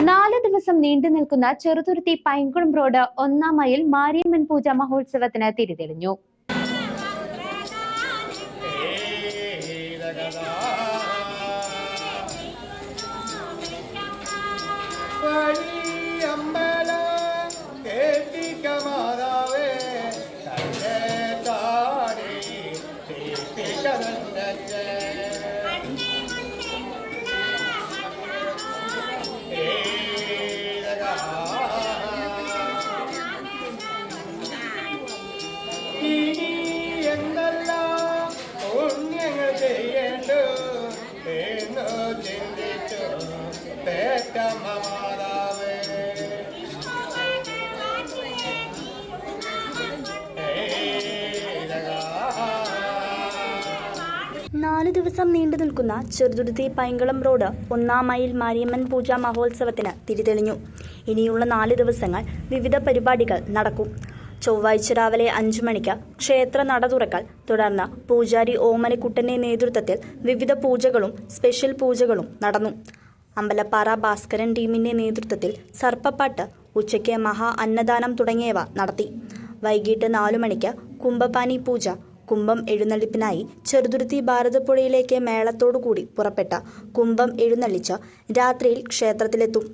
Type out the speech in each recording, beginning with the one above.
നാല് ദിവസം നീണ്ടു നിൽക്കുന്ന ചെറുതുരുത്തി പൈങ്കുളം റോഡ് ഒന്നാം മൈൽ മാരിയമ്മൻ പൂജ മഹോത്സവത്തിന് തിരിതെളിഞ്ഞു ഇനി ചെയ്യേണ്ടു. നാലു ദിവസം നീണ്ടു നിൽക്കുന്ന ചെറുതുരുത്തി പൈങ്കുളം റോഡ് ഒന്നാം മൈൽ മാരിയമ്മൻ പൂജ മഹോത്സവത്തിന് തിരിതെളിഞ്ഞു ഇനിയുള്ള നാല് ദിവസങ്ങൾ വിവിധ പരിപാടികൾ നടക്കും. ചൊവ്വാഴ്ച രാവിലെ അഞ്ചു മണിക്ക് ക്ഷേത്ര നട തുറക്കൽ. തുടർന്ന് പൂജാരി ഓമനക്കുട്ടന്റെ നേതൃത്വത്തിൽ വിവിധ പൂജകളും സ്പെഷ്യൽ പൂജകളും നടന്നു. അമ്പലപ്പാറ ഭാസ്കരൻ ടീമിന്റെ നേതൃത്വത്തിൽ സർപ്പപ്പാട്ട് ഉച്ചയ്ക്ക് മഹാ അന്നദാനം തുടങ്ങിയവ നടത്തി. വൈകിട്ട് നാലു മണിക്ക് കുംഭപാനി പൂജ. കുംഭം എഴുന്നള്ളിപ്പിനായി ചെറുതുരുത്തി ഭാരതപ്പുഴയിലേക്ക് മേളത്തോടുകൂടി പുറപ്പെട്ട കുംഭം എഴുന്നള്ളിച്ച് രാത്രിയിൽ ക്ഷേത്രത്തിലെത്തും.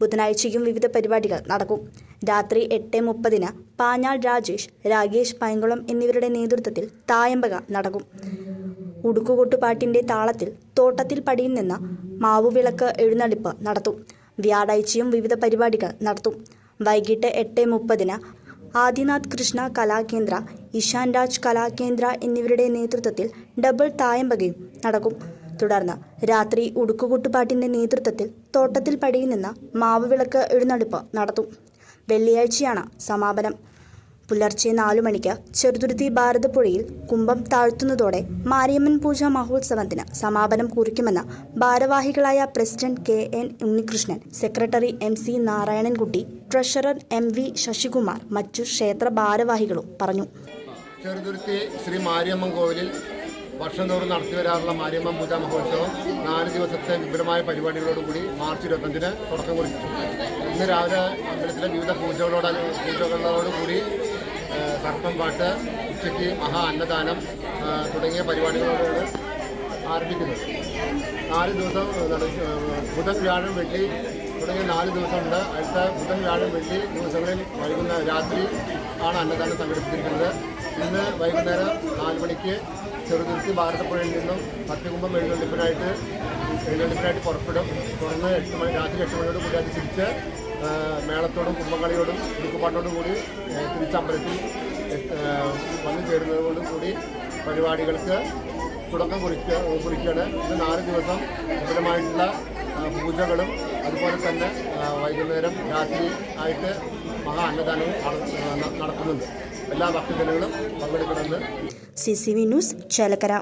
ബുധനാഴ്ചയും വിവിധ പരിപാടികൾ നടക്കും. രാത്രി എട്ട് മുപ്പതിന് പാഞ്ഞാൾ രാജേഷ് രാകേഷ് പൈങ്കുളം എന്നിവരുടെ നേതൃത്വത്തിൽ തായമ്പക നടക്കും. ഉടുക്കുകൊട്ടുപാട്ടിന്റെ താളത്തിൽ തോട്ടത്തിൽ പടിയിൽ നിന്ന് മാവുവിളക്ക് എഴുന്നള്ളിപ്പ് നടത്തും. വ്യാഴാഴ്ചയും വിവിധ പരിപാടികൾ നടത്തും. വൈകിട്ട് എട്ട് മുപ്പതിന് ആദിനാഥ് കൃഷ്ണ കലാകേന്ദ്ര ഇഷാൻ രാജ് കലാകേന്ദ്ര എന്നിവരുടെ നേതൃത്വത്തിൽ ഡബിൾ തായമ്പകയും നടക്കും. തുടർന്ന് രാത്രി ഉടുക്കുകൂട്ടുപാട്ടിന്റെ നേതൃത്വത്തിൽ തോട്ടത്തിൽ പടിയിൽ നിന്ന് മാവുവിളക്ക് എഴുന്നള്ളിപ്പ് നടത്തും. വെള്ളിയാഴ്ചയാണ് സമാപനം. പുലർച്ചെ നാലു മണിക്ക് ചെറുതുരുത്തി ഭാരതപ്പുഴയിൽ കുംഭം താഴ്ത്തുന്നതോടെ മാരിയമ്മൻ പൂജ മഹോത്സവത്തിന് സമാപനം കുറിക്കുമെന്ന് ഭാരവാഹികളായ president K N Unnikrishnan secretary M C Narayanankutty treasurer M V Sasikumar മറ്റു ക്ഷേത്ര ഭാരവാഹികളും പറഞ്ഞു. ചെറുതുരുത്തി ശ്രീ മാരിയമ്മൻ കോവിലിൽ വർഷം തോറും നടത്തി വരാറുള്ള മാര്യമ്മ പൂജാ മഹോത്സവം നാല് ദിവസത്തെ വിപുലമായ പരിപാടികളോടുകൂടി മാർച്ച് ഇരുപത്തഞ്ചിന് തുടക്കം കുറിച്ചു. ഇന്ന് രാവിലെ അമ്പലത്തിലെ വിവിധ പൂജകളോട് പൂജകളോടുകൂടി സർപ്പം പാട്ട് ഉച്ചയ്ക്ക് മഹാ അന്നദാനം തുടങ്ങിയ പരിപാടികളോടാണ് ആരംഭിക്കുന്നത് നാല് ദിവസം ബുധൻ വ്യാഴം വെള്ളി തുടങ്ങിയ നാല് ദിവസമുണ്ട്. അടുത്ത ബുധൻ വ്യാഴം വെള്ളി ദിവസങ്ങളിൽ വൈകുന്ന രാത്രി ആണ് അന്നദാനം സംഘടിപ്പിച്ചിരിക്കുന്നത്. ഇന്ന് വൈകുന്നേരം നാല് മണിക്ക് ചെറുതുരുത്തി ഭാരതപ്പുഴയിൽ നിന്നും പത്തുകുമ്പം എഴുന്നള്ളിപ്പിനായിട്ട് എഴുന്നള്ളിപ്പിനായിട്ട് പുറപ്പെടും. തുടർന്ന് എട്ട് മണി രാത്രി എട്ട് മണിയോട് കൂടി അത് തിരിച്ച് മേളത്തോടും കുമ്പകളിയോടും ഉടുക്കുപാട്ടോടും കൂടി തിരിച്ചമ്പലത്തിൽ വന്നു ചേരുന്നതോടും കൂടി പരിപാടികൾക്ക് തുടക്കം കുറിക്കുക കുറിക്കുകയാണ് ഇത് നാല് ദിവസം വിപുലമായിട്ടുള്ള പൂജകളും അതുപോലെ തന്നെ വൈകുന്നേരം രാത്രി ആയിട്ട് മഹാ അന്നദാനവും നട- നടത്തുന്നുണ്ട് എല്ലാ ഭക്തജനങ്ങളും പങ്കെടുക്കണമെന്ന് C C V news Chelakkara.